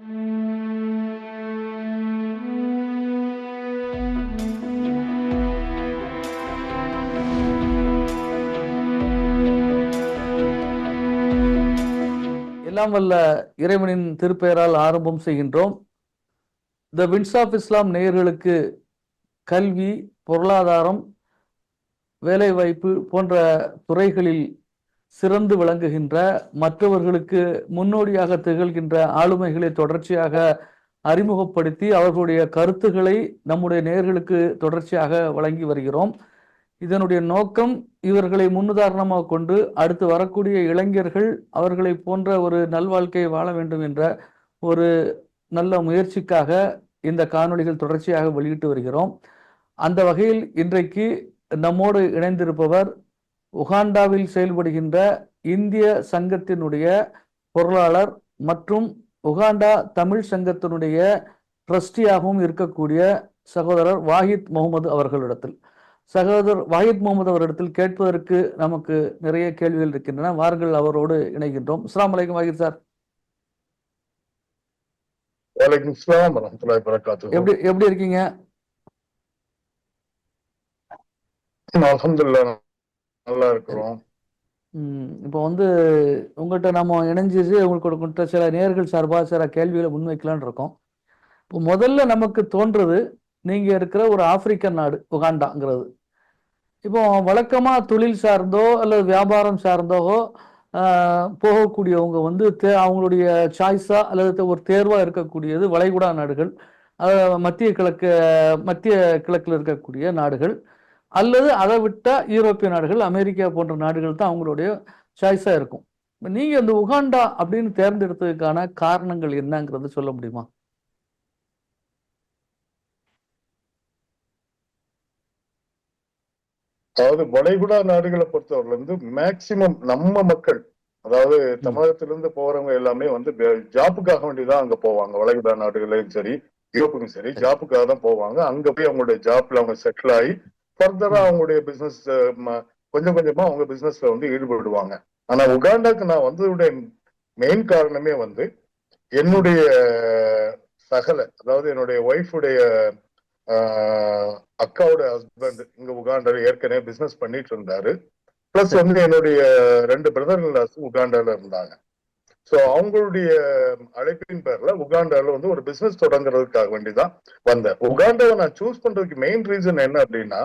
எல்லாம் வல்ல இறைவனின் திருப்பெயரால் ஆரம்பம் செய்கின்றோம். த வின்ஸ் ஆஃப் இஸ்லாம் நேயர்களுக்கு கல்வி பொருளாதாரம் வேலைவாய்ப்பு போன்ற துறைகளில் சிறந்து விளங்குகின்ற மற்றவர்களுக்கு முன்னோடியாக திகழ்கின்ற ஆளுமைகளை தொடர்ச்சியாக அறிமுகப்படுத்தி அவர்களுடைய கருத்துக்களை நம்முடைய நேர்களுக்கு தொடர்ச்சியாக வழங்கி வருகிறோம். இதனுடைய நோக்கம் இவர்களை முன்னுதாரணமாக கொண்டு அடுத்து வரக்கூடிய இளைஞர்கள் அவர்களை போன்ற ஒரு நல்வாழ்க்கையை வாழ வேண்டும் என்ற ஒரு நல்ல முயற்சிக்காக இந்த காணொளிகள் தொடர்ச்சியாக வெளியிட்டு வருகிறோம். அந்த வகையில் இன்றைக்கு நம்மோடு இணைந்திருப்பவர் உகாண்டாவில் செயல்படுகின்ற இந்திய சங்கத்தினுடைய பொருளாளர் மற்றும் உகாண்டா தமிழ் சங்கத்தினுடைய ட்ரஸ்டியாகவும் இருக்கக்கூடிய சகோதரர் வாஹித் முகமது அவர்களிடத்தில். சகோதரர் வாஹித் முகமது அவரிடத்தில் கேட்பதற்கு நமக்கு நிறைய கேள்விகள் இருக்கின்றன. வாருங்கள் அவரோடு இணைகின்றோம். அஸ்லாம் வலைக்கம் வாஹித் சார். இஸ்லாம் எப்படி எப்படி இருக்கீங்க? நல்லா இருக்கிறோம். இப்போ வந்து உங்கள்கிட்ட நம்ம இணைஞ்சிச்சு உங்களுக்கு சில நேர்கள் சார்பாக சில கேள்விகளை முன்வைக்கலாம்னு இருக்கோம். இப்போ முதல்ல நமக்கு தோன்றது நீங்க இருக்கிற ஒரு ஆப்பிரிக்கன் நாடு உகாண்டாங்கிறது. இப்போ வழக்கமா தொழில் சார்ந்தோ அல்லது வியாபாரம் சார்ந்தோ ஆஹ், போகக்கூடியவங்க வந்து தே அவங்களுடைய சாய்ஸா அல்லது ஒரு தேர்வா இருக்கக்கூடியது வளைகுடா நாடுகள் மத்திய கிழக்கு மத்திய கிழக்கில் இருக்கக்கூடிய நாடுகள். அல்லது அதை விட்டா யூரோப்பிய நாடுகள் அமெரிக்கா போன்ற நாடுகள் தான் அவங்களுடைய சாய்ஸா இருக்கும். இப்ப நீங்க இந்த உகாண்டா அப்படின்னு தேர்ந்தெடுத்ததுக்கான காரணங்கள் என்னங்கிறது சொல்ல முடியுமா? அதாவது வளைகுடா நாடுகளை பொறுத்தவரையில இருந்து மேக்சிமம் நம்ம மக்கள் அதாவது தமிழகத்திலிருந்து போறவங்க எல்லாமே வந்து ஜாப்புக்காக வேண்டிதான் அங்க போவாங்க. வளைகுடா நாடுகளையும் சரி யூரோப்புக்கும் சரி ஜாப்புக்காக தான் போவாங்க. அங்க போய் அவங்களுடைய ஜாப்ல அவங்க செட்டில் ஆகி ஃபர்தரா அவங்களுடைய பிசினஸ் கொஞ்சம் கொஞ்சமா அவங்க பிசினஸ்ல வந்து ஈடுபடுவாங்க. ஆனா உகாண்டாக்கு நான் வந்ததுடைய மெயின் காரணமே வந்து என்னுடைய சகல அதாவது என்னுடைய ஒய்ஃபுடைய அக்காவோட ஹஸ்பண்ட் இங்க உகாண்டால ஏற்கனவே பிசினஸ் பண்ணிட்டு இருந்தாரு. பிளஸ் வந்து என்னுடைய ரெண்டு பிரதர்கள் உகாண்டால இருந்தாங்க. ஸோ அவங்களுடைய அழைப்பின் பேர்ல உகாண்டால வந்து ஒரு பிசினஸ் தொடங்குறதுக்காக வேண்டிதான் வந்தேன். உகாண்டாவை நான் சூஸ் பண்றதுக்கு மெயின் ரீசன் என்ன அப்படின்னா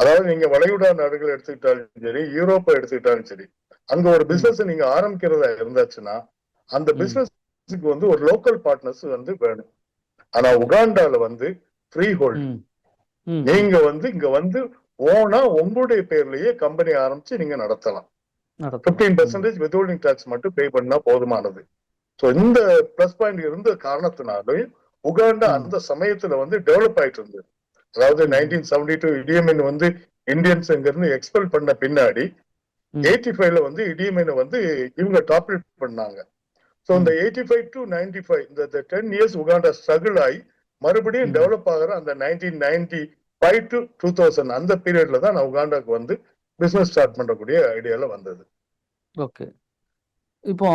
அதாவது நீங்க வளைகுடா நாடுகள் எடுத்துக்கிட்டாலும் சரி யூரோப்பை எடுத்துக்கிட்டாலும் சரி அங்க ஒரு பிசினஸ் நீங்க ஆரம்பிக்கிறதா இருந்தாச்சுன்னா அந்த. பிசினஸ்க்கு வந்து ஒரு லோக்கல் பார்ட்னர்ஸ் வந்து வேணும். ஆனா உகாண்டால வந்து ஃப்ரீ ஹோல்ட். நீங்க வந்து இங்க வந்து ஓனா உங்களுடைய பேர்லயே கம்பெனி ஆரம்பிச்சு நீங்க நடத்தலாம். பிப்டீன் பர்சன்டேஜ் வித்ஹோல்டிங் டாக்ஸ் மட்டும் பே பண்ணா போதுமானது. சோ இந்த பிளஸ் பாயிண்ட் இருந்த காரணத்தினாலே உகாண்டா. அந்த சமயத்துல வந்து டெவலப் ஆயிட்டு இருந்தது. அதாவது நைன்டீன் செவன்டி டூ இடிஎம்என் வந்து இந்தியன்ஸ் இருந்து எக்ஸ்பெல் பண்ண பின்னாடி. எயிட்டி ஃபைவ்ல வந்து இடிஎம்என் வந்து இவங்க டாப்லெட் பண்ணாங்க சோ இந்த eighty five to ninety five இந்த டென் இயர்ஸ் உகாண்டா ஸ்ட்ரகிள் ஆகி மறுபடியும். டெவலப் ஆகிற அந்த nineteen ninety five to two thousand அந்த பீரியட்ல தான் நான் உகாண்டாக்கு வந்து பிசினஸ் ஸ்டார்ட் பண்றக்கூடிய ஐடியால வந்தது ஓகே இப்போ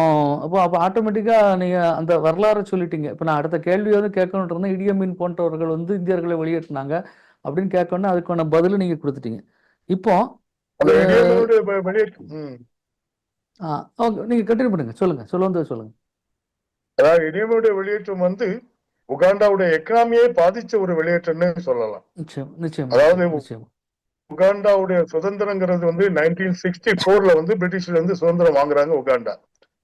அப்போ அப்போ ஆட்டோமேட்டிக்காக நீங்கள் அந்த வரலாறை சொல்லிட்டீங்க. இப்போ நான் அடுத்த கேள்வி வந்து கேட்கணுன்ட்டு இருந்தேன். இடியமீன் போன்றவர்கள் வந்து இந்தியர்களை வெளியேற்றினாங்க அப்படின்னு கேட்கணும்னா அதுக்கான பதில் நீங்கள் கொடுத்துட்டீங்க. இப்போ. ஆ ஓகே. நீங்கள் கண்டினியூ பண்ணுங்க. சொல்லுங்க. சொல்ல வந்தது சொல்லுங்க. அதாவது இடிஎம்னுடைய வெளியேற்றம் வந்து உகாண்டாவுடைய எக்கனாமியே பாதிச்ச ஒரு வெளியேற்றம்னு சொல்லலாம். நிச்சயம் நிச்சயம் அதாவது உகாண்டாவுடைய சுதந்திரங்கிறது வந்து நைன்டீன் சிக்ஸ்டி போர்ல வந்து பிரிட்டிஷ்ல இருந்து சுதந்திரம் வாங்குறாங்க உகாண்டா.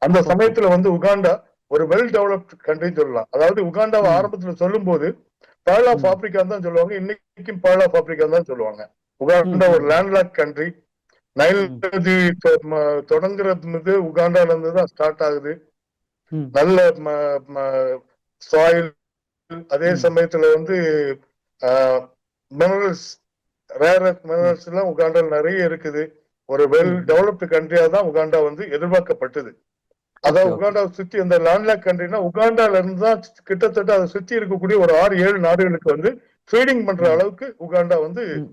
அந்த சமயத்துல வந்து உகாண்டா ஒரு வெல் டெவலப்ட் கண்ட்ரின்னு சொல்லலாம் அதாவது உகாண்டாவை. ஆரம்பத்துல சொல்லும்போது பேர்ல் ஆஃப். ஆப்பிரிக்கா தான் சொல்லுவாங்க இன்னைக்கும் பேர்ல் ஆஃப் ஆப்பிரிக்கா தான் சொல்லுவாங்க உகாண்டா. ஒரு லேண்ட்லாக் கண்ட்ரி நைல். நதி தொடங்குறது உகாண்டால இருந்து தான் ஸ்டார்ட் ஆகுது நல்ல சாயில் அதே. சமயத்துல வந்து மினரல்ஸ் ரேர் மினரல்ஸ் எல்லாம் உகாண்டால நிறைய இருக்குது ஒரு வெல். டெவலப்டு கண்ட்ரியா தான் உகாண்டா வந்து எதிர்பார்க்கப்பட்டது அதாவது. உகாண்டாவை சுத்தி அந்த லேண்ட்லாக் கண்ட்ரினா உகாண்டால இருந்து தான் கிட்டத்தட்ட அதை சுத்தி இருக்கக்கூடிய ஒரு ஆறு ஏழு நாடுகளுக்கு வந்து ஃபீடிங் பண்ற ம். அளவுக்கு உகாண்டா வந்து ம்.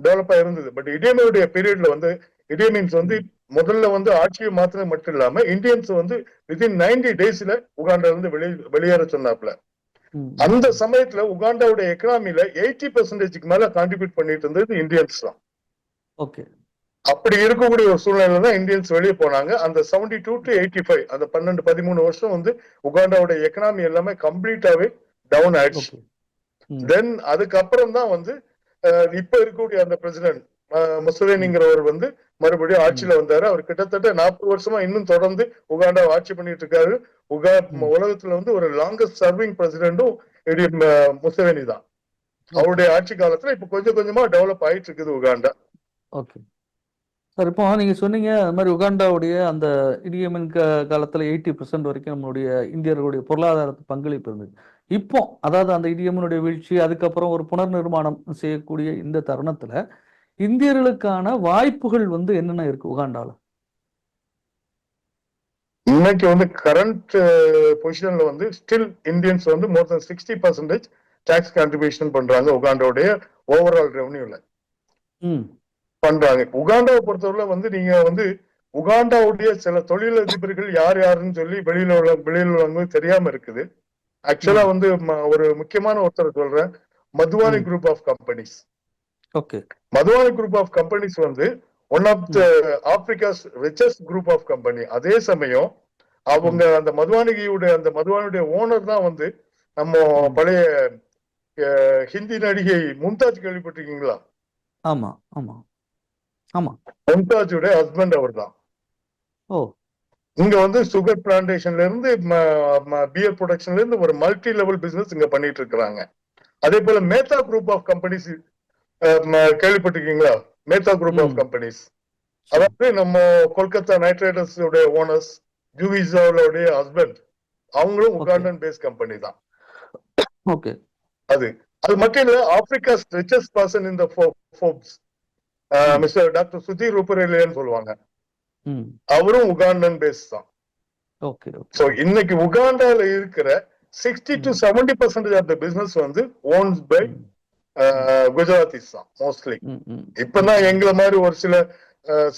டெவலப் இருந்தது பட் இடியமையுடைய பீரியட்ல வந்து இடியமீன்ஸ் வந்து முதல்ல வந்து ஆட்சியை மாத்திரம் மட்டும் இல்லாம இந்தியன்ஸ் வந்து வித்தின் நைன்டி டேஸ்ல உகாண்டா இருந்து வெளியே வெளியேற சொன்னாப்ல ம். அந்த சமயத்துல உகாண்டாவோட எக்கனாமில எயிட்டி பெர்சன்டேஜ்க்கு மேல கான்ட்ரிபியூட் பண்ணிட்டு இருந்தது இந்தியன்ஸ் தான் ஓகே அப்படி இருக்கக்கூடிய ஒரு சூழ்நிலை தான் இந்தியன்ஸ் வெளியே போனாங்க. அந்த seventy two to eighty five அந்த பன்னெண்டு பதிமூணு வருஷம் வந்து உகாண்டாவோட எக்கனாமி எல்லாமே கம்ப்ளீட்டாவே டவுன் ஆயிடுச்சு. தென் அதுக்கப்புறம் தான் வந்து இப்ப இருக்கக்கூடிய அந்த பிரசிடென்ட் முசவேனிங்கிறவர் வந்து மறுபடியும் ஆட்சியில வந்தாரு. அவர் கிட்டத்தட்ட நாற்பது வருஷமா இன்னும் தொடர்ந்து உகாண்டா ஆட்சி பண்ணிட்டு இருக்காரு. உகா உலகத்துல வந்து ஒரு லாங்கஸ்ட் சர்விங் பிரசிடென்டும் முசவேனி தான் அவருடைய ஆட்சி காலத்துல இப்ப கொஞ்சம் கொஞ்சமா டெவலப் ஆயிட்டு இருக்குது உகாண்டா. ஓகே சார் இப்போ நீங்க சொன்னீங்க அது மாதிரி உகாண்டாவுடைய அந்த இடியமின் க காலத்துல எயிட்டி பர்சன்ட் வரைக்கும் நம்மளுடைய இந்தியர்களுடைய பொருளாதாரத்து பங்களிப்பு இருந்தது. இப்போ அதாவது அந்த இடியமனுடைய வீழ்ச்சி அதுக்கப்புறம் ஒரு புனர் நிர்மாணம் செய்யக்கூடிய இந்த தருணத்துல இந்தியர்களுக்கான வாய்ப்புகள் வந்து என்னென்ன இருக்கு உகாண்டால? இன்னைக்கு வந்து கரண்ட் பொசிஷன்ல வந்து ஸ்டில் இந்தியன்ஸ் வந்து more than sixty percentage tax contribution பண்றாங்க உகாண்டாவுடைய ஓவரால் ரெவன்யூல ம். பண்றாங்க. உகாண்டாவை பொறுத்தவரை வந்து நீங்க வந்து உகாண்டாவுடைய சில தொழிலதிபர்கள் யார் யாருன்னு சொல்லி வெளியில உள்ள வெளியில உள்ளவங்களுக்கு தெரியாம இருக்குது. ஆக்சுவலா வந்து ஒரு முக்கியமான ஒருத்தர் சொல்றேன். Madhvani. Group of companies okay. Madhvani group of companies வந்து one of the Africa's richest group of company அதே சமயம் அவங்க அந்த மதுவானிகியுடைய அந்த மதுவானியுடைய ஓனர் தான் வந்து நம்ம பழைய ஹிந்தி நடிகை மும்தாஜ் கேள்விப்பட்டிருக்கீங்களா? ஆமா ஆமா. ஆமா. மும்தாஜுடைய ஹஸ்பண்ட் அவர் தான் ஓ. இங்க வந்து சுகர் பிளான்டேஷன்ல இருந்து பியர் ப்ரொடக்ஷன்ல இருந்து ஒரு மல்டி லெவல் பிசினஸ் இங்க பண்ணிட்டு இருக்கிறாங்க. அதே போல மேத்தா குரூப் ஆஃப் கம்பெனிஸ் கேள்விப்பட்டிருக்கீங்களா? Mehta group of. கம்பெனிஸ் அதாவது நம்ம கொல்கத்தா நைட் ரைடர்ஸ் உடைய ஓனர்ஸ் ஜூவிசாவுடைய ஹஸ்பண்ட் அவங்களும். உகாண்டன் பேஸ் கம்பெனி தான். ஓகே. அது. அது மட்டும் இல்ல ஆப்பிரிக்காஸ் ரிச்சஸ்ட் பர்சன் இந்த ஃபோர்ப்ஸ் மிஸ்டர் டாக்டர் சுதீர் ரூபரேலியன்னு சொல்லுவாங்க. அவரும் உகாண்டன் பேஸ் தான் சோ இன்னைக்கு உகாண்டால இருக்கிற sixty to seventy percentage of the business வந்து ஓன்ஸ் பை குஜராத்திஸ் தான் மோஸ்ட்லி இப்பதான் எங்களை மாதிரி ஒரு சில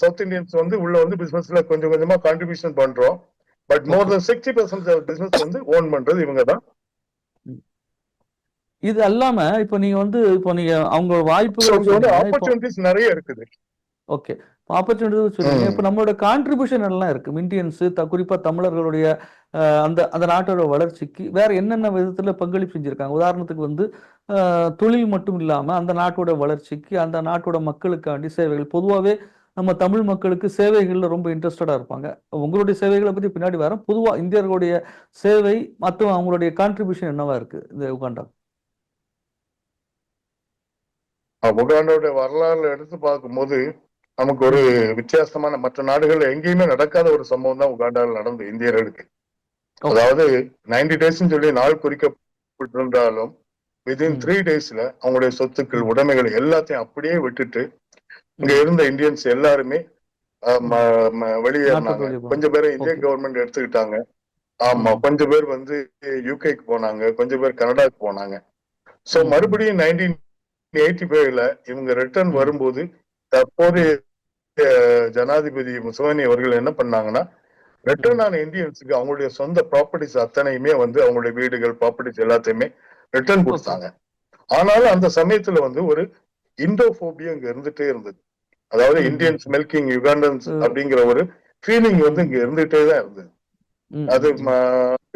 சவுத் இந்தியன்ஸ் வந்து உள்ள வந்து பிசினஸ்ல கொஞ்சம் கொஞ்சமா கான்ட்ரிபியூஷன் பண்றோம். But more than sixty percent business வந்து ஓன் பண்றது இவங்க தான் இது அல்லாம இப்போ நீங்க வந்து இப்போ நீங்க அவங்க வாய்ப்புகள் நிறைய இருக்குது. ஓகே ஆப்பர்ச்சுனிட்டி சொல்லுங்க. இப்போ நம்மளோட கான்ட்ரிபியூஷன் எல்லாம் இருக்கு. இந்தியன்ஸ் குறிப்பா தமிழர்களுடைய அந்த அந்த நாட்டோட வளர்ச்சிக்கு வேற என்னென்ன விதத்துல பங்களிப்பு செஞ்சிருக்காங்க? உதாரணத்துக்கு வந்து தொழில் மட்டும் இல்லாம அந்த நாட்டோட வளர்ச்சிக்கு அந்த நாட்டோட மக்களுக்காண்டி சேவைகள். பொதுவாகவே நம்ம தமிழ் மக்களுக்கு சேவைகள்ல ரொம்ப இன்ட்ரெஸ்டடா இருப்பாங்க. உங்களுடைய சேவைகளை பத்தி பின்னாடி வரேன் பொதுவா இந்தியர்களுடைய சேவை மற்றும் அவங்களுடைய கான்ட்ரிபியூஷன் என்னவா இருக்கு? இந்த உகாண்டா உகாண்டாவோட வரலாறுல எடுத்து பார்க்கும்போது நமக்கு ஒரு வித்தியாசமான மற்ற நாடுகள்ல எங்கேயுமே நடக்காத ஒரு சம்பவம் தான் உகாண்டாவில் நடந்தது இந்தியர்களுக்கு. அதாவது நைன்டி டேஸ் சொல்லி நாள் குறிக்கப்பட்டிருந்தாலும் வித்தின் ம். த்ரீ டேஸ்ல அவங்களுடைய சொத்துக்கள் உடைமைகள் எல்லாத்தையும் அப்படியே விட்டுட்டு இங்க இருந்த இந்தியன்ஸ் எல்லாருமே வெளியேறினாங்க. கொஞ்சம் பேரை இந்தியன் Okay. கவர்மெண்ட் எடுத்துக்கிட்டாங்க ஆமா. கொஞ்சம் பேர் வந்து யூகேக்கு போனாங்க கொஞ்சம் பேர் கனடாக்கு போனாங்க சோ. மறுபடியும் நைன்டீன் எயிட்டி ஃபைவ்ல இவங்க ரிட்டர்ன். வரும்போது தற்போதைய ஜனாதிபதி முசோனி அவர்கள் என்ன பண்ணாங்கன்னா ரிட்டர்ன் ஆன இந்தியன்ஸுக்கு அவங்களுடைய சொந்த ப்ராப்பர்ட்டிஸ் அத்தனையுமே வந்து அவங்களுடைய வீடுகள் ப்ராப்பர்ட்டிஸ் எல்லாத்தையுமே ரிட்டர்ன் கொடுத்தாங்க ஆனாலும் அந்த சமயத்துல வந்து ஒரு இண்டோபோபியா இங்க இருந்துட்டே இருந்தது அதாவது. இந்தியன்ஸ் மெல்கிங் யுகாண்டன்ஸ். அப்படிங்கிற ஒரு ஃபீலிங் வந்து இங்க இருந்துட்டே தான் இருந்தது அது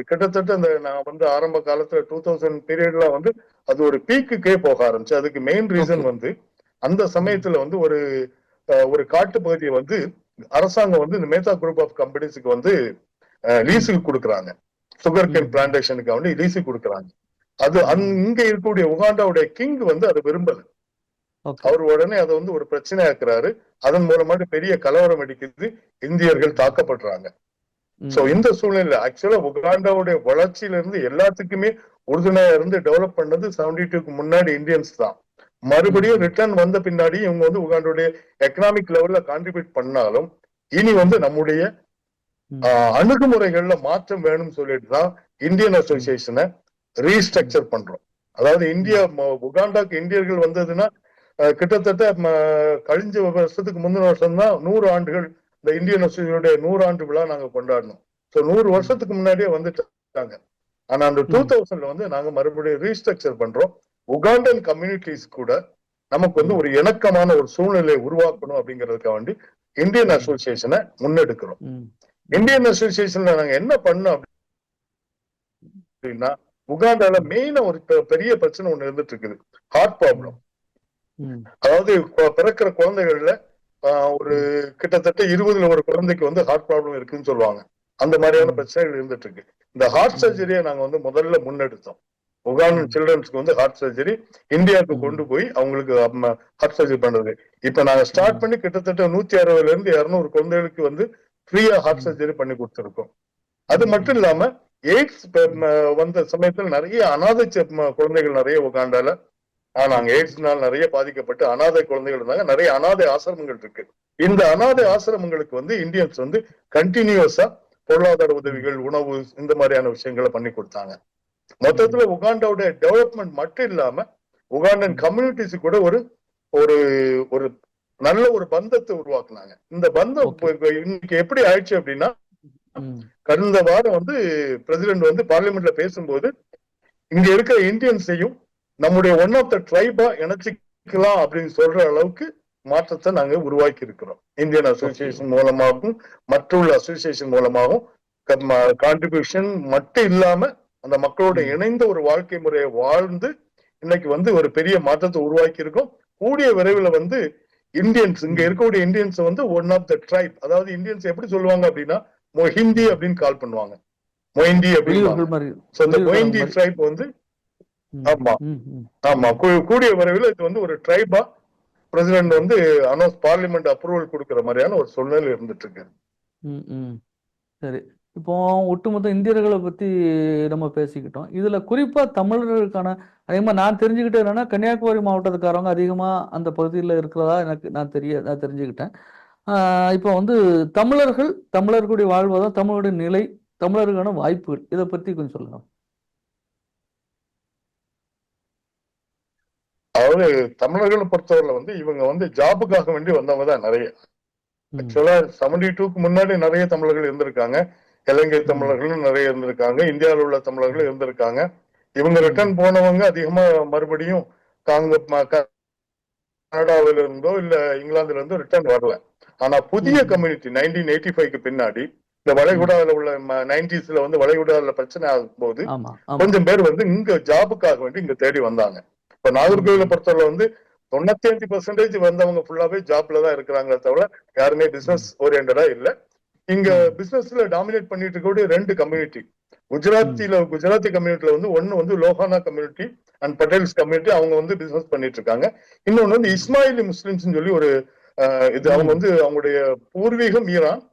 கிட்டத்தட்ட அந்த நான் வந்து ஆரம்ப காலத்துல டூ தௌசண்ட் பீரியட்ல வந்து அது ஒரு பீக்குக்கே போக ஆரம்பிச்சு அதுக்கு மெயின் ரீசன். வந்து அந்த சமயத்துல வந்து ஒரு ஒரு காட்டு பகுதியை வந்து அரசாங்கம் வந்து இந்த மேத்தா குரூப் ஆஃப் கம்பெனிஸ்க்கு வந்து லீஸுக்கு கொடுக்குறாங்க சுகர் கேன். பிளான்டேஷனுக்கு வந்து லீஸுக்கு கொடுக்குறாங்க அது இங்க இருக்கக்கூடிய உகாண்டாவுடைய கிங் வந்து அதை விரும்பல. அவர் உடனே அதை வந்து ஒரு பிரச்சனை ஆக்குறாரு அதன் மூலமாக பெரிய கலவரம் வெடிக்குது இந்தியர்கள் தாக்கப்படுறாங்க. சோ இந்த சூழ்நிலை ஆக்சுவலா உகாண்டாவுடைய வளர்ச்சியில இருந்து எல்லாத்துக்குமே உறுதுணையா இருந்து டெவலப் பண்ணது செவன்டி டூக்கு முன்னாடி இந்தியன்ஸ் தான். மறுபடியும். ரிட்டர்ன் வந்த பின்னாடி இவங்க வந்து உகாண்டாவுடைய எக்கனாமிக் லெவல்ல கான்ட்ரிபியூட் பண்ணாலும் இனி வந்து நம்முடைய அணுகுமுறைகள்ல மாற்றம் வேணும்னு சொல்லிட்டு தான் இந்தியன் அசோசியேஷனை ரீஸ்ட்ரக்சர் பண்றோம். அதாவது இந்தியா உகாண்டாக்கு இந்தியர்கள் வந்ததுன்னா கிட்டத்தட்ட கழிஞ்ச வருஷத்துக்கு முந்தின வருஷம் தான் நூறு ஆண்டுகள் இந்த இந்தியன் அசோசியேஷனுடைய நூறு ஆண்டு விழா நாங்க கொண்டாடினோம் ஸோ நூறு வருஷத்துக்கு முன்னாடியே வந்துட்டாங்க. ஆனா அந்த டூ தௌசண்ட்ல வந்து நாங்க மறுபடியும் ரீஸ்ட்ரக்சர் பண்றோம். உகாண்டன் கம்யூனிட்டிஸ் கூட நமக்கு வந்து ஒரு இணக்கமான ஒரு சூழ்நிலையை உருவாக்கணும் அப்படிங்கிறதுக்காக வேண்டி இந்தியன் அசோசியேஷனை முன்னெடுக்கிறோம். இந்தியன் அசோசியேஷன்ல நாங்க என்ன பண்ணோம் அப்படின்னா உகாண்டால மெயினா ஒரு பெரிய பிரச்சனை ஒண்ணு இருந்துட்டு இருக்குது. ஹார்ட் ப்ராப்ளம் அதாவது பிறக்கிற குழந்தைகள்ல ஒரு கிட்டத்தட்ட இருபதுல ஒரு குழந்தைக்கு வந்து ஹார்ட் ப்ராப்ளம் இருக்குன்னு சொல்லுவாங்க. அந்த மாதிரியான. பிரச்சனைகள் இருந்துட்டு இருக்கு இந்த ஹார்ட் சர்ஜரியை நாங்க வந்து முதல்ல முன்னெடுத்தோம். உகாண்டன் சில்ட்ரன்ஸ்க்கு வந்து ஹார்ட் சர்ஜரி இந்தியாவுக்கு. கொண்டு போய் அவங்களுக்கு ஹார்ட் சர்ஜரி பண்றது. இப்ப நாங்க ஸ்டார்ட் பண்ணி கிட்டத்தட்ட நூத்தி அறுபதுல இருந்து இருநூறு குழந்தைகளுக்கு வந்து ஃப்ரீயா ஹார்ட். சர்ஜரி பண்ணி கொடுத்துருக்கோம். அது மட்டும் இல்லாம எய்ட்ஸ் வந்த சமயத்துல நிறைய அனாதை குழந்தைகள் நிறைய உகாண்டால ஆனாங்க எய்ட்ஸ்னால் நிறைய பாதிக்கப்பட்டு அனாதை குழந்தைகள் இருந்தாங்க. நிறைய அனாதை ஆசிரமங்கள் இருக்கு. இந்த அனாதை ஆசிரமங்களுக்கு வந்து இந்தியன்ஸ் வந்து கண்டினியூஸா பொருளாதார உதவிகள் உணவு இந்த மாதிரியான விஷயங்களை பண்ணி கொடுத்தாங்க. மொத்தத்துல உகாண்டாவுடைய டெவலப்மெண்ட் மட்டும் இல்லாம உகாண்டன் கம்யூனிட்டிஸ் கூட ஒரு ஒரு ஒரு நல்ல ஒரு பந்தத்தை உருவாக்குனாங்க. இந்த பந்தம் இன்னைக்கு எப்படி ஆயிடுச்சு அப்படின்னா கடந்த வாரம் வந்து பிரசிடென்ட் வந்து பார்லிமெண்ட்ல பேசும்போது இங்க இருக்கிற இந்தியன்ஸையும் நம்முடைய ஒன் ஆஃப் த ட்ரைபா இணைச்சிக்கலாம் அப்படின்னு சொல்ற அளவுக்கு மாற்றத்தை நாங்க உருவாக்கி இருக்கிறோம் இந்தியன் அசோசியேஷன் மூலமாகவும் மற்றுள்ள அசோசியேஷன் மூலமாகவும் கான்ட்ரிபியூஷன் மட்டும் இல்லாம அந்த மக்களோட. இணைந்த ஒரு வாழ்க்கை முறையை வாழ்ந்து இன்னைக்கு வந்து ஒரு பெரிய மாற்றத்தை உருவாக்கி இருக்கோம் கூடிய விரைவில் வந்து இந்தியன்ஸ் இங்க இருக்கக்கூடிய இந்தியன்ஸ் வந்து ஒன் ஆஃப் த ட்ரைப் அதாவது இந்தியன்ஸ் எப்படி சொல்லுவாங்க அப்படின்னா மொஹிந்தி அப்படின்னு கால் பண்ணுவாங்க. மொஹிந்தி அப்படின்னு இந்த மொஹிந்தி. ட்ரைப் வந்து ஆமா. ஆமா. கூடிய விரைவில் இது வந்து ஒரு ட்ரைபா பிரசிடென்ட் வந்து அனௌன்ஸ் பார்லிமெண்ட் அப்ரூவல் கொடுக்கிற மாதிரியான ஒரு சூழ்நிலை இருந்துட்டு இருக்கு. சரி. இப்போ ஒட்டுமொத்த இந்தியர்களை பத்தி நம்ம பேசிக்கிட்டோம். இதுல குறிப்பா தமிழர்களுக்கான அதே மாதிரி நான் தெரிஞ்சுக்கிட்டது என்னன்னா கன்னியாகுமரி மாவட்டத்துக்காரவங்க அதிகமா அந்த பகுதியில் இருக்கிறதா எனக்கு நான் தெரிய நான் தெரிஞ்சுக்கிட்டேன். இப்போ வந்து தமிழர்கள் தமிழர்களுடைய வாழ்வாதாரம் தமிழருடைய நிலை தமிழருக்கான வாய்ப்புகள் இதை பத்தி கொஞ்சம் சொல்லுங்க. அதாவது தமிழர்களை பொறுத்தவரையில வந்து இவங்க வந்து ஜாபுக்காக வேண்டி வந்தவங்க தான் நிறைய. ஆக்சுவலா செவன்டி டூக்கு முன்னாடி நிறைய தமிழர்கள் இருந்திருக்காங்க. இலங்கை. தமிழர்களும் நிறைய இருந்திருக்காங்க. இந்தியாவில் உள்ள தமிழர்களும் இருந்திருக்காங்க. இவங்க. ரிட்டர்ன் போனவங்க அதிகமா மறுபடியும் காங்க கனடாவில இருந்தோ இல்ல இங்கிலாந்துல இருந்தோ ரிட்டர்ன் வரல. ஆனா புதிய. கம்யூனிட்டி நைன்டீன் எயிட்டி ஃபைவ்க்கு பின்னாடி இந்த வளைகுடாவில் உள்ள நைன்டிஸ்ல வந்து வளைகுடாவில் பிரச்சனை ஆகும்போது ஆமா ஆமா. கொஞ்சம் பேர் வந்து இங்க ஜாபுக்காக வேண்டி இங்க தேடி வந்தாங்க. இப்ப நாகர்கோவில பொறுத்தவரை வந்து தொண்ணூத்தி அஞ்சு பர்சன்டேஜ் வந்தவங்க ஃபுல்லாவே ஜாப்ல தான் இருக்கிறாங்களே தவிர யாருமே பிசினஸ் ஓரியன்டா இல்ல இங்க. பிசினஸ்ல டாமினேட் பண்ணிட்டு இருக்கக்கூடிய ரெண்டு கம்யூனிட்டி குஜராத்தில குஜராத்தி கம்யூனிட்டில வந்து ஒன்னு வந்து Lohana community and Patels community அவங்க வந்து பிசினஸ் பண்ணிட்டு இருக்காங்க இன்னொன்னு வந்து இஸ்மாயிலி முஸ்லிம்ஸ் சொல்லி ஒரு இது அவங்க. வந்து அவங்களுடைய பூர்வீகம் ஈரான்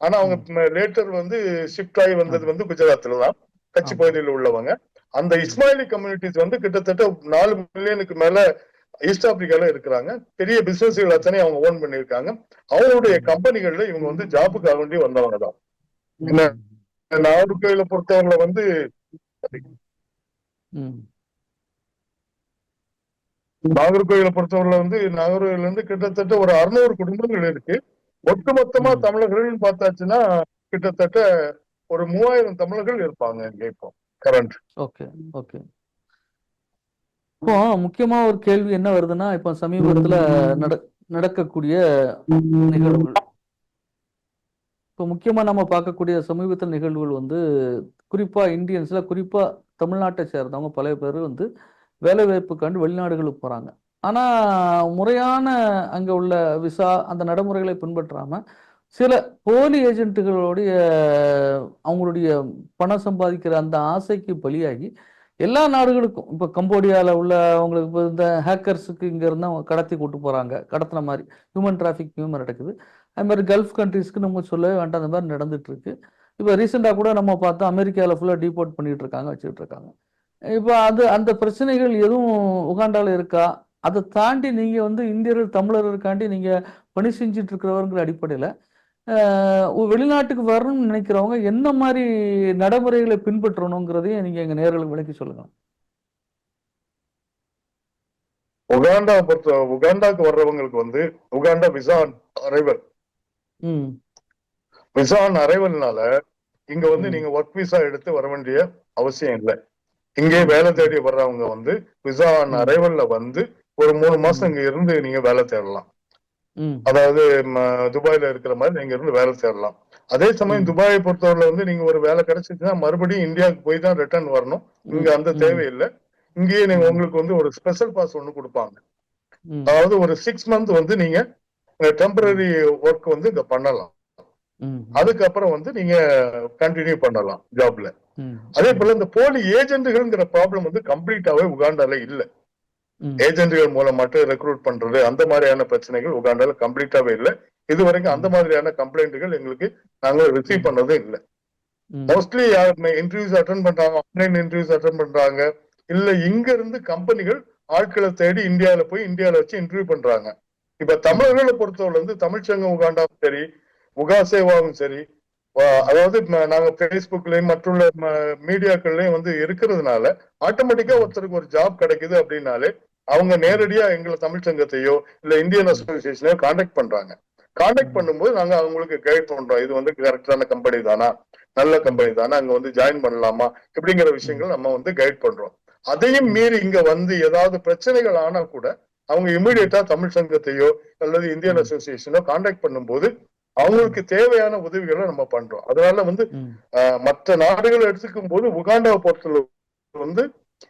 ஆனா அவங்க லேட்டர் வந்து ஷிஃப்ட் ஆகி வந்தது வந்து குஜராத்ல தான் கட்சி. பகுதியில் உள்ளவங்க அந்த இஸ்மாயிலி கம்யூனிட்டிஸ் வந்து கிட்டத்தட்ட நாலு மில்லியனுக்கு மேல ஈஸ்ட் ஆப்பிரிக்கால இருக்கிறாங்க பெரிய பிசினஸ்கள் அத்தனை அவங்க ஓன் பண்ணியிருக்காங்க அவங்களுடைய கம்பெனிகள்ல இவங்க வந்து ஜாபுக்காக வேண்டி வந்தவங்க தான்? நாகர்கோயில பொறுத்தவரை வந்து. நாகர்கோயிலை பொறுத்தவரை வந்து நாகர்கோயில இருந்து கிட்டத்தட்ட ஒரு அறுநூறு குடும்பங்கள் இருக்கு ஒட்டுமொத்தமா. தமிழர்கள்னு பார்த்தாச்சுன்னா கிட்டத்தட்ட ஒரு மூவாயிரம் தமிழர்கள் இருப்பாங்க இங்க இப்போ கரண்ட் ஓகே ஓகே இப்போ முக்கியமா ஒரு கேள்வி என்ன வருதுன்னா இப்போ சமீபத்துல நட நடக்கக்கூடிய நிகழ்வுகள். இப்போ முக்கியமா நம்ம பார்க்கக்கூடிய சமீபத்தில் நிகழ்வுகள் வந்து குறிப்பா இந்தியன்ஸ்ல குறிப்பா தமிழ்நாட்டை சேர்ந்தவங்க பல பேர் வந்து வேலை வாய்ப்புக்காண்டு வெளிநாடுகளுக்கு போறாங்க. ஆனா முறையான அங்க உள்ள விசா அந்த நடைமுறைகளை பின்பற்றாம சில போலி ஏஜென்ட்டுகளுடைய அவங்களுடைய பணம் சம்பாதிக்கிற அந்த ஆசைக்கு பலியாகி எல்லா நாடுகளுக்கும் இப்போ கம்போடியாவில் உள்ள அவங்களுக்கு இப்போ இந்த ஹேக்கர்ஸுக்கு இங்கேருந்து அவங்க கடத்தி கூட்டு போகிறாங்க கடத்தின மாதிரி ஹியூமன் டிராஃபிக் நடக்குது. அது மாதிரி கல்ஃப் கண்ட்ரீஸ்க்கு நம்ம சொல்லவே வேண்டாம் அந்த மாதிரி நடந்துட்டு இருக்கு இப்போ ரீசெண்டாக கூட நம்ம பார்த்தோம் அமெரிக்காவில் ஃபுல்லாக டீபோர்ட் பண்ணிட்டு இருக்காங்க வச்சுட்டு இருக்காங்க. இப்போ அது அந்த பிரச்சனைகள் எதுவும் உகாண்டாவில் இருக்கா? அதை தாண்டி நீங்கள் வந்து இந்தியர்கள் தமிழர்களுக்காண்டி நீங்கள் பணி செஞ்சுட்டு இருக்கிறவருங்கிற அடிப்படையில் வெளிநாட்டுக்கு வரணும்னு நினைக்கிறவங்க என்ன மாதிரி நடைமுறைகளை பின்பற்றணுங்கிறதையும் நீங்க எங்க நேர்களுக்கு விளக்கி சொல்லுங்க. உகாண்டா பொறுத்த உகாண்டாக்கு வர்றவங்களுக்கு வந்து உகாண்டா விசா அரைவல். விசா அரைவல்னால இங்க வந்து. நீங்க ஒர்க் விசா எடுத்து வர வேண்டிய அவசியம் இல்லை. இங்கே வேலை தேடி வர்றவங்க வந்து விசா. அரைவல்ல வந்து ஒரு மூணு மாசம் இங்க இருந்து நீங்க வேலை தேடலாம். அதாவது துபாயில இருக்கிற மாதிரி நீங்க இருந்து வேலை தேடலாம். அதே சமயம். துபாயை பொறுத்தவரையில வந்து நீங்க ஒரு வேலை கிடைச்சிச்சுன்னா மறுபடியும் இந்தியாவுக்கு போய் தான் ரிட்டர்ன் வரணும். இங்க அந்த தேவையில்லை. இங்கேயே நீங்க. உங்களுக்கு வந்து ஒரு ஸ்பெஷல் பாஸ் ஒண்ணு கொடுப்பாங்க. அதாவது ஒரு சிக்ஸ் மந்த் வந்து நீங்க டெம்பரரி ஒர்க் வந்து இங்க பண்ணலாம். அதுக்கப்புறம் வந்து நீங்க கண்டினியூ பண்ணலாம் ஜாப்ல அதே போல இந்த போலி ஏஜென்ட்டுகள்ங்கிற ப்ராப்ளம் வந்து கம்ப்ளீட்டாவே உகாண்டால இல்ல. ம். ஏஜென்ட்டுகள் மூலம் மட்டும் ரெக்ரூட் பண்றது அந்த மாதிரியான பிரச்சனைகள் உகாண்டால கம்ப்ளீட்டாவே இல்ல. இது வரைக்கும் அந்த மாதிரியான கம்ப்ளைண்ட்டுகள் எங்களுக்கு நாங்க ரிசீவ் பண்ணதும் இல்ல. மோஸ்ட்லி இன்டர்வியூஸ் அட்டன் பண்றாங்க ஆன்லைன் இன்டர்வியூஸ் அட்டன் பண்றாங்க. இல்ல இங்க இருந்து கம்பெனிகள் ஆட்களை தேடி இந்தியாவில போய் இந்தியாவில வச்சு இன்டர்வியூ பண்றாங்க. இப்ப தமிழர்களை பொறுத்தவரை வந்து தமிழ்ச்சங்கம் உகாண்டாவும் சரி உகாசேவாவும் சரி வா- அதாவது நாங்க பேஸ்புக்லயும் மற்றுள்ள மீடியாக்கள்லயும் வந்து இருக்கிறதுனால ஆட்டோமேட்டிக்கா ஒருத்தருக்கு ஒரு ஜாப் கிடைக்குது அப்படின்னாலே அவங்க நேரடியா எங்களை தமிழ்ச்சங்கத்தையோ இல்ல இந்தியன் அசோசியேஷனையோ காண்டாக்ட் பண்றாங்க. காண்டாக்ட் பண்ணும்போது நாங்க அவங்களுக்கு கைட் பண்றோம். இது வந்து கரெக்டான கம்பெனி தானா? நல்ல கம்பெனி தானா? அங்க வந்து ஜாயின் பண்ணலாமா? இப்படிங்கிற விஷயங்கள் நம்ம வந்து கைட் பண்றோம். அதையும் மீறி இங்க வந்து ஏதாவது பிரச்சனைகள் ஆனா கூட அவங்க இமீடியட்டா தமிழ் சங்கத்தையோ அல்லது இந்தியன் அசோசியேஷனோ காண்டாக்ட் பண்ணும்போது அவங்களுக்கு தேவையான உதவிகளை நம்ம பண்றோம். அதனால வந்து மற்ற நாடுகளை எடுத்துக்கும் போது உகாண்டாவை பொறுத்தளவு வந்து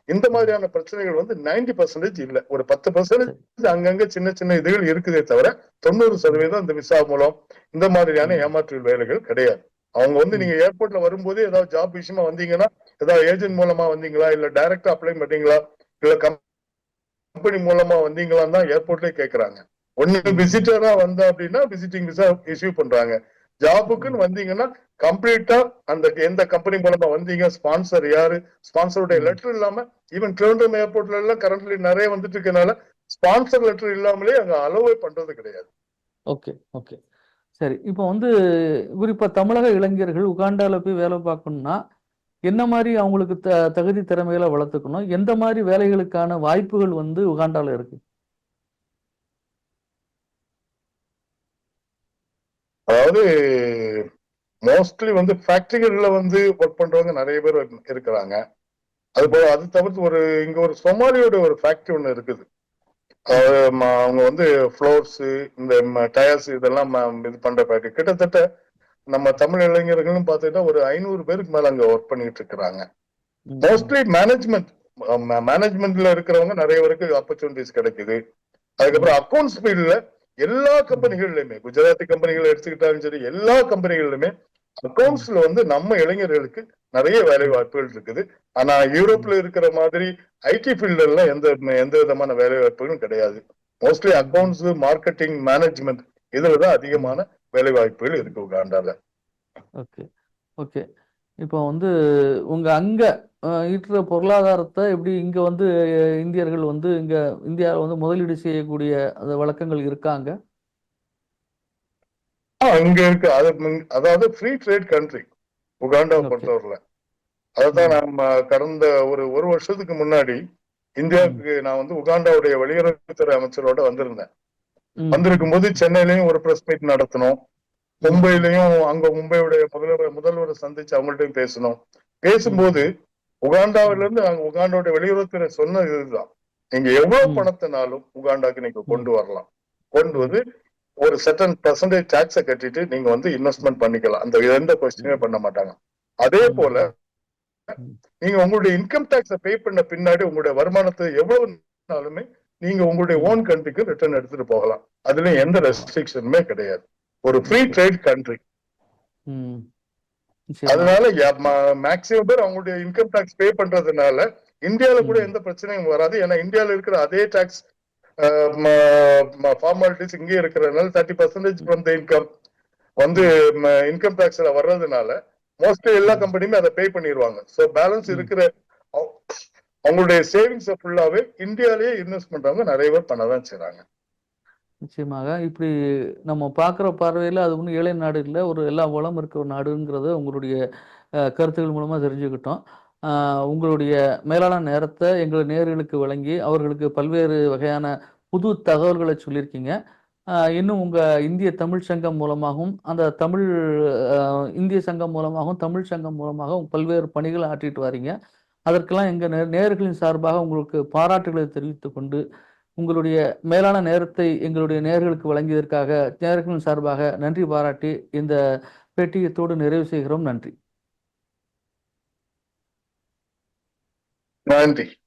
இந்த மாதிரியான பிரச்சனைகள் வந்து 90% பர்சன்டேஜ் இல்ல. ஒரு பத்து பர்சன்டேஜ் அங்கங்க சின்ன சின்ன இதுகள் இருக்குதே தவிர தொண்ணூறு சதவீதம் இந்த விசா மூலம் இந்த மாதிரியான ஏமாற்று வேலைகள் கிடையாது. அவங்க வந்து நீங்க ஏர்போர்ட்ல வரும்போதே ஏதாவது ஜாப் விஷயமா வந்தீங்கன்னா ஏதாவது ஏஜென்ட் மூலமா வந்தீங்களா? இல்ல டைரக்டா அப்ளை பண்ணீங்களா? இல்ல கம்பெனி மூலமா வந்தீங்களான்னு தான் ஏர்போர்ட்லயே கேக்குறாங்க. ஒண்ணு விசிட்டரா வந்தா அப்படின்னா விசிட்டிங் விசா இஷ்யூ பண்றாங்க. ஜாபுக்குன்னு வந்தீங்கன்னா கம்ப்ளீட்டா அந்த எந்த கம்பெனி மூலமா வந்தீங்க ஸ்பான்சர் யாரு? ஸ்பான்சருடைய லெட்டர் இல்லாம ஈவன் திருவனந்தபுரம் ஏர்போர்ட்ல எல்லாம் கரண்ட்லி நிறைய வந்துட்டு இருக்கனால ஸ்பான்சர் லெட்டர் இல்லாமலே அங்க அலோவே பண்றது கிடையாது. Okay okay. சரி இப்போ வந்து குறிப்பா தமிழக இளைஞர்கள் உகாண்டால போய் வேலை பார்க்கணும்னா என்ன மாதிரி அவங்களுக்கு த தகுதி திறமைகளை வளர்த்துக்கணும்? எந்த மாதிரி வேலைகளுக்கான வாய்ப்புகள் வந்து உகாண்டால இருக்கு? அதாவது மோஸ்ட்லி வந்து ஃபேக்டரிகள்ல வந்து ஒர்க் பண்றவங்க நிறைய பேர் இருக்கிறாங்க. அது போல அது தவிர்த்து ஒரு இங்க ஒரு சொமாலியோட ஒரு ஃபேக்டரி ஒண்ணு இருக்குது. அவங்க வந்து ஃப்ளோர்ஸ் இந்த டயர்ஸ் இதெல்லாம் இது பண்ற ஃபேக்டரி கிட்டத்தட்ட நம்ம தமிழ் இளைஞர்களும் பார்த்துக்கிட்டா ஒரு ஐநூறு பேருக்கு மேல அங்க ஒர்க் பண்ணிட்டு இருக்கிறாங்க. மோஸ்ட்லி மேனேஜ்மெண்ட் மேனேஜ்மெண்ட்ல இருக்கிறவங்க நிறைய பேருக்கு ஆப்பர்ச்சுனிட்டிஸ் கிடைக்குது. அதுக்கப்புறம் அக்கௌண்ட்ஸ் ஃபீல்ட்ல எல்லா கம்பெனிகள்லயுமே குஜராத்தி கம்பெனிகள் எடுத்துக்கிட்டாலும் சரி எல்லா கம்பெனிகள்லுமே அக்கௌண்ட்ஸ்ல வந்து நம்ம இளைஞர்களுக்கு நிறைய வேலை வாய்ப்புகள் இருக்குது. ஆனா யூரோப்ல இருக்கிற மாதிரி ஐடி ஃபீல்டுல எல்லாம் எந்த எந்த விதமான வேலை வாய்ப்புகளும் கிடையாது மோஸ்ட்லி அக்கௌண்ட்ஸ் மார்க்கெட்டிங் மேனேஜ்மெண்ட் இதுலதான் அதிகமான வேலை வாய்ப்புகள் இருக்கு உகாண்டால. ஓகே ஓகே இப்போ வந்து உங்க அங்க ஈட்டுற பொருளாதாரத்தை எப்படி இங்க வந்து இந்தியர்கள் வந்து இங்க இந்தியாவில் வந்து முதலீடு செய்யக்கூடிய அந்த வழக்கங்கள் இருக்காங்க? இங்க இருக்கு. அது அதாவது ஃப்ரீ ட்ரேட் கண்ட்ரி உகாண்டாவை Okay. பொறுத்தவரையில. அதுதான் நம்ம கடந்த ஒரு ஒரு வருஷத்துக்கு முன்னாடி இந்தியாவுக்கு நான் வந்து உகாண்டாவுடைய வெளியுறவுத்துறை அமைச்சரோட வந்திருந்தேன். வந்திருக்கும் போது சென்னையிலயும் ஒரு பிரஸ் மீட் நடத்தணும் மும்பையிலயும் அங்க மும்பையுடைய முதல்வர் முதல்வரை சந்திச்சு அவங்கள்ட்டையும் பேசணும். பேசும்போது உகாண்டாவில இருந்து நாங்க உகாண்டாவுடைய வெளியுறவுத்துறை சொன்னது இதுதான். நீங்க எவ்வளவு. பணத்தினாலும் உகாண்டாக்கு நீங்க கொண்டு வரலாம். கொண்டு வந்து ஒரு செட்டன் பர்சன்டேஜ் டாக்ஸை கட்டிட்டு நீங்க வந்து இன்வெஸ்ட்மெண்ட் பண்ணிக்கலாம். அந்த எந்த கொஸ்டினுமே பண்ண மாட்டாங்க. அதே போல. நீங்க உங்களுடைய இன்கம் டாக்ஸை பே பண்ண பின்னாடி உங்களுடைய வருமானத்தை எவ்வளவுனாலுமே நீங்க உங்களுடைய ஓன் கண்ட்ரிக்கு ரிட்டர்ன் எடுத்துட்டு போகலாம். அதுல எந்த ரெஸ்ட்ரிக்ஷனுமே கிடையாது. ஒரு ஃப்ரீ ட்ரேட் கண்ட்ரி. அதனால மேக்சிமம் பேர் அவங்களுடைய இன்கம் டாக்ஸ் பே பண்றதுனால இந்தியால கூட எந்த பிரச்சனையும் வராது. ஏன்னா இந்தியால இருக்கிற அதே டாக்ஸ் ஃபார்மாலிட்டிஸ் இங்கே இருக்கிறதுனால thirty percentage from the income வந்து இன்கம் டாக்ஸ்ல வர்றதுனால மோஸ்ட்லி எல்லா கம்பெனியுமே அதை பே பண்ணிடுவாங்க ஸோ பேலன்ஸ். இருக்கிற அவ- அவங்களுடைய சேவிங்ஸ் ஃபுல்லாவே இந்தியாலேயே இன்வெஸ்ட் பண்றவங்க நிறைய பேர் பண்ணதான் செய்றாங்க. நிச்சயமாக. இப்படி நம்ம பார்க்குற பார்வையில் அது ஒன்றும் ஏழை நாடு இல்லை ஒரு எல்லா வளம் இருக்கிற நாடுங்கிறத உங்களுடைய கருத்துக்கள் மூலமாக தெரிஞ்சுக்கிட்டோம். உங்களுடைய மேலான நேரத்தை எங்கள் நேர்களுக்கு வழங்கி அவர்களுக்கு பல்வேறு வகையான புது தகவல்களை சொல்லியிருக்கீங்க. இன்னும் உங்கள் இந்திய தமிழ் சங்கம் மூலமாகவும் அந்த தமிழ் இந்திய சங்கம் மூலமாகவும் தமிழ் சங்கம் மூலமாகவும் பல்வேறு பணிகளை ஆற்றிட்டு வரீங்க. அதற்கெல்லாம் எங்கள் நே- சார்பாக உங்களுக்கு பாராட்டுகளை தெரிவித்து கொண்டு உங்களுடைய மேலான நேரத்தை எங்களுடைய நேர்களுக்கு வழங்கியதற்காக நேர்களின் சார்பாக நன்றி பாராட்டி இந்த பேட்டியத்தோடு நிறைவு செய்கிறோம். நன்றி. நன்றி.